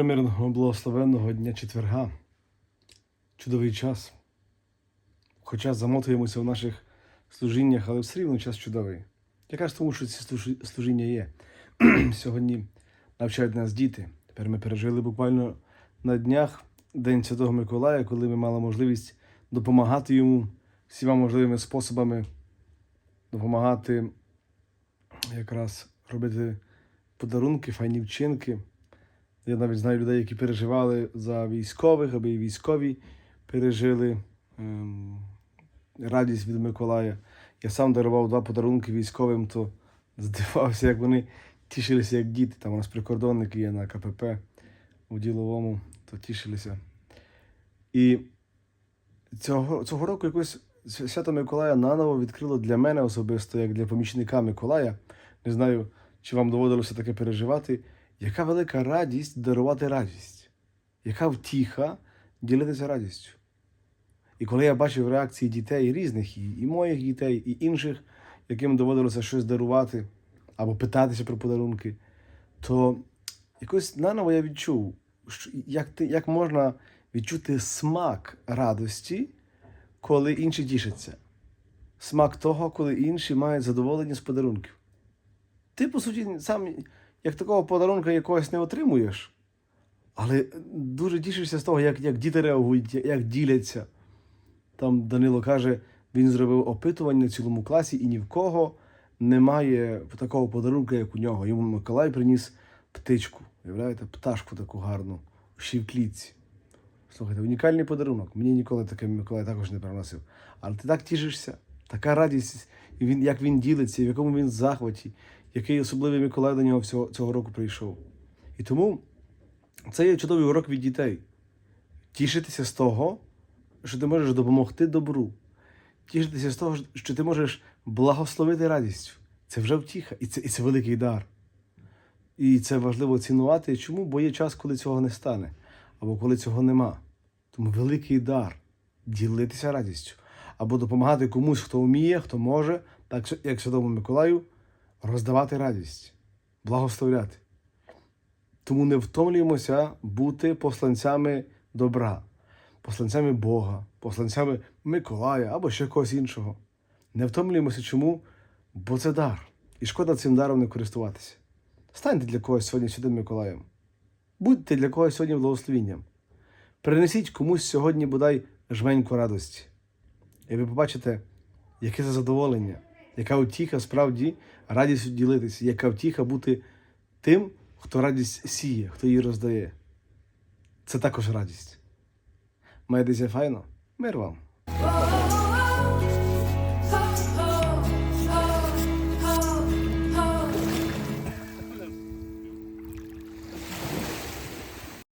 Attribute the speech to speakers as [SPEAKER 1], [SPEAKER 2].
[SPEAKER 1] Примирного благословенного дня четверга. Чудовий час. Хоча замотуємося в наших служіннях, але все рівно час чудовий. Якраз тому, що ці служіння є. Сьогодні навчають нас діти. Тепер ми пережили буквально на днях День Святого Миколая, коли ми мали можливість допомагати йому всіма можливими способами, допомагати якраз робити подарунки, файні вчинки. Я навіть знаю людей, які переживали за військових, аби і військові пережили ем, радість від Миколая. Я сам дарував два подарунки військовим, то здивався, як вони тішилися, як діти. Там у нас прикордонники є на КПП у діловому, то тішилися. І цього, цього року якось свято Миколая наново відкрило для мене особисто, як для помічника Миколая. Не знаю, чи вам доводилося таке переживати. Яка велика радість дарувати радість, яка втіха ділитися радістю. І коли я бачив реакції дітей різних, і, моїх дітей, і інших, яким доводилося щось дарувати або питатися про подарунки, то якось наново я відчув, як, ти, як можна відчути смак радості, коли інші тішаться. Смак того, коли інші мають задоволення з подарунків. Ти, по суті, сам як такого подарунка якогось не отримуєш, але дуже тішишся з того, як, як діти реагують, як діляться. Там Данило каже, він зробив опитування в цілому класі, і ні в кого немає такого подарунка, як у нього. Йому Миколай приніс птичку, уявляєте, пташку таку гарну, ще в клітці. Слухайте, унікальний подарунок. Мені ніколи таке Миколай також не приносив. Але ти так тішишся, така радість, як він ділиться, в якому він захваті, який особливий Миколай до нього всього, цього року прийшов. І тому це є чудовий урок від дітей. Тішитися з того, що ти можеш допомогти добру. Тішитися з того, що ти можеш благословити радістю. Це вже втіха, і це, і це великий дар. І це важливо цінувати. Чому? Бо є час, коли цього не стане, або коли цього нема. Тому великий дар ділитися радістю, або допомагати комусь, хто вміє, хто може, так як Святому Миколаю, роздавати радість, благословляти. Тому не втомлюємося бути посланцями добра, посланцями Бога, посланцями Миколая або ще когось іншого. Не втомлюємося чому? Бо це дар. І шкода цим даром не користуватися. Станьте для когось сьогодні Святим Миколаєм. Будьте для когось сьогодні благословінням. Принесіть комусь сьогодні бодай жменьку радості. І ви побачите, яке це задоволення, яка утіха справді радістю ділитися, яка втіха бути тим, хто радість сіє, хто її роздає. Це також радість. Маєтеся файно? Мир вам!